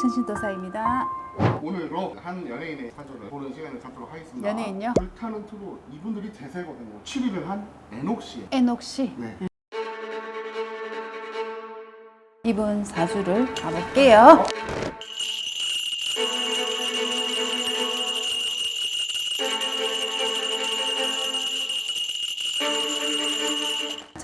신신도사입니다. 오늘로 한 연예인의 사주를 보는 시간을 갖도록 하겠습니다. 연예인요? 불타는 투도 이분들이 대세거든요. 7위를 한 에녹 씨. 에녹 씨. 네. 이분 사주를 가볼게요.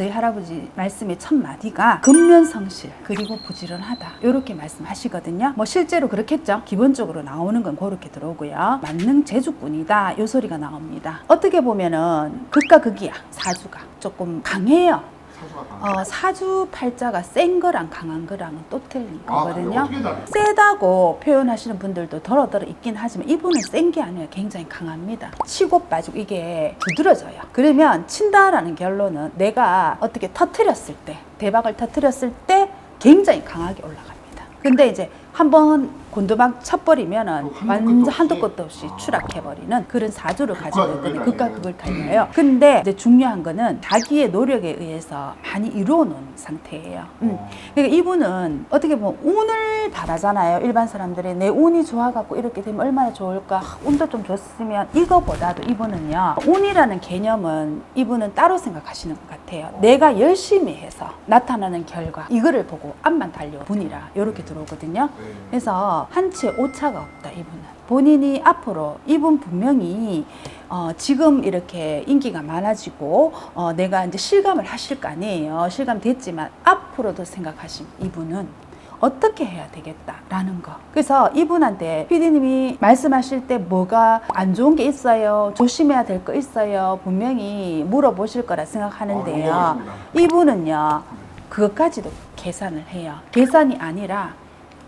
저희 할아버지 말씀의 첫 마디가 근면성실 그리고 부지런하다 이렇게 말씀하시거든요. 뭐 실제로 그렇겠죠. 기본적으로 나오는 건 그렇게 들어오고요. 만능 재주꾼이다 요 소리가 나옵니다. 어떻게 보면은 극과 극이야 사주가 조금 강해요. 사주가. 어, 사주 팔자가 센 거랑 강한 거랑은 또 틀린 아, 거거든요. 어떻게 다르죠? 세다고 표현하시는 분들도 더러더러 있긴 하지만 이분은 센 게 아니에요. 굉장히 강합니다. 치고 빠지고 이게 두드러져요. 그러면 친다라는 결론은 내가 어떻게 터트렸을 때, 대박을 터트렸을 때 굉장히 강하게 올라갑니다. 근데 이제 한번 곤두박 쳐버리면은 완전? 한도 끝도 없이 아. 추락해버리는 그런 사주를 가지고 있거든요. 극과. 극을 달려요. 근데 이제 중요한 거는 자기의 노력에 의해서 많이 이루어놓은 상태예요. 음. 어. 그러니까 이분은 어떻게 보면 운을 바라잖아요. 일반 사람들이 내 운이 좋아갖고 이렇게 되면 얼마나 좋을까. 하, 운도 좀 좋으면 이거보다도 이분은요. 운이라는 개념은 이분은 따로 생각하시는 것 같아요. 내가 열심히 해서 나타나는 결과 이거를 보고 앞만 달려 분이라 이렇게 들어오거든요. 네. 그래서 한치의 오차가 없다 이분은 본인이 앞으로 이분 분명히 어, 지금 이렇게 인기가 많아지고 어, 내가 이제 실감을 하실 거 아니에요 실감 됐지만 앞으로도 생각하신 이분은 어떻게 해야 되겠다라는 거. 그래서 이분한테 피디님이 말씀하실 때 뭐가 안 좋은 게 있어요, 조심해야 될 거 있어요, 분명히 물어보실 거라 아, 생각하는데요. 넘어가겠습니다. 이분은요, 그것까지도 계산을 해요. 계산이 아니라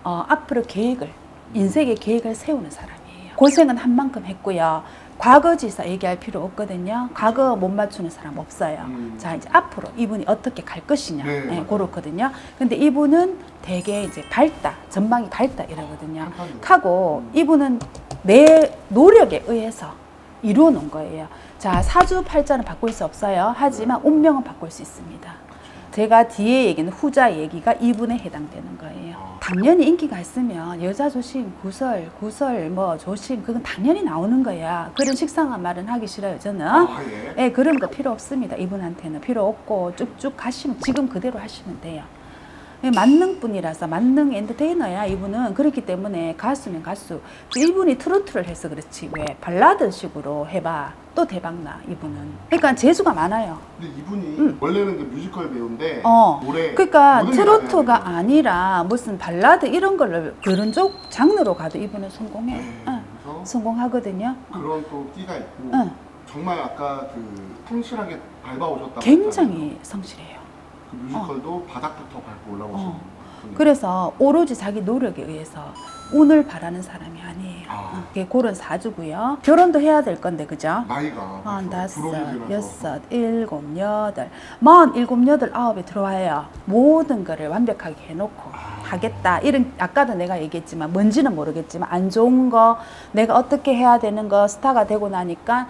어, 앞으로 계획을 인생의 계획을 세우는 사람이에요. 고생은 한 만큼 했고요. 과거지사 얘기할 필요 없거든요. 과거 못 맞추는 사람 없어요. 음. 자 이제 앞으로 이분이 어떻게 갈 것이냐, 네, 네. 그렇거든요. 근데 이분은 되게 이제 밝다, 전망이 밝다 이러거든요. 한판이요. 하고 음. 이분은 내 노력에 의해서 이루어 놓은 거예요. 자, 사주 팔자는 바꿀 수 없어요. 하지만 운명은 바꿀 수 있습니다. 제가 뒤에 얘기는 후자 얘기가 이분에 해당되는 거예요. 아. 당연히 인기가 있으면 여자 조심, 구설, 구설, 뭐 조심, 그건 당연히 나오는 거야. 그런 식상한 말은 하기 싫어요, 저는. 아, 예. 예, 그런 거 필요 없습니다. 이분한테는 필요 없고 쭉쭉 가시면 지금 그대로 하시면 돼요. 예, 만능뿐이라서 만능 엔터테이너야 이분은 그렇기 때문에 가수면 가수 이분이 트로트를 해서 그렇지 왜 발라드식으로 해봐 또 대박나 이분은 그러니까 재주가 많아요 근데 이분이 음. 원래는 그 뮤지컬 배우인데 어. 올해 그러니까 모든 게다 트로트가. 아니라 무슨 발라드 이런 걸로 그런 쪽 장르로 가도 이분은 성공해 네. 응, 그래서 성공하거든요 그런 또 끼가 있고 응. 정말 아까 그 성실하게 밟아오셨다고 굉장히 성실해요 그 뮤지컬도 바닥부터 밟고 올라오신 어. 그래서 오로지 자기 노력에 의해서 운을 바라는 사람이 아니에요. 아. 어, 그게 그런 사주고요. 결혼도 해야 될 건데 그죠? 나이가 다섯. 여섯, 일곱, 여덟, 만 일곱, 여덟, 아홉에 들어와요. 모든 거를 완벽하게 해놓고 하겠다. 이런 아까도 내가 얘기했지만 뭔지는 모르겠지만 안 좋은 거 내가 어떻게 해야 되는 거 스타가 되고 나니까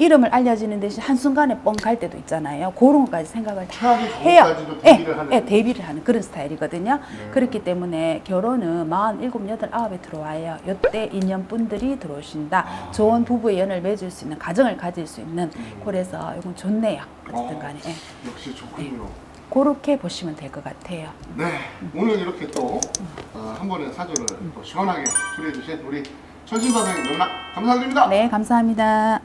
이름을 알려지는 대신 한순간에 뻥 갈 때도 있잖아요. 그런 것까지 생각을 다 해요. 예, 대비를 하는 예, 대비를 하는 그런 스타일이거든요. 네. 그렇기 때문에 결혼은 만 일곱, 여덟, 아홉에 들어와요. 요때 인연분들이 들어오신다. 아. 좋은 부부의 연을 맺을 수 있는 가정을 가질 수 있는 음. 그래서 이건 좋네요. 어쨌든 어. 간에 예. 역시 좋군요. 그렇게 보시면 될 것 같아요. 네, 오늘 이렇게 또 어, 한 번의 사주를 또 시원하게 소개해 주신 우리 천신 선생님 너무나 감사드립니다. 네, 감사합니다.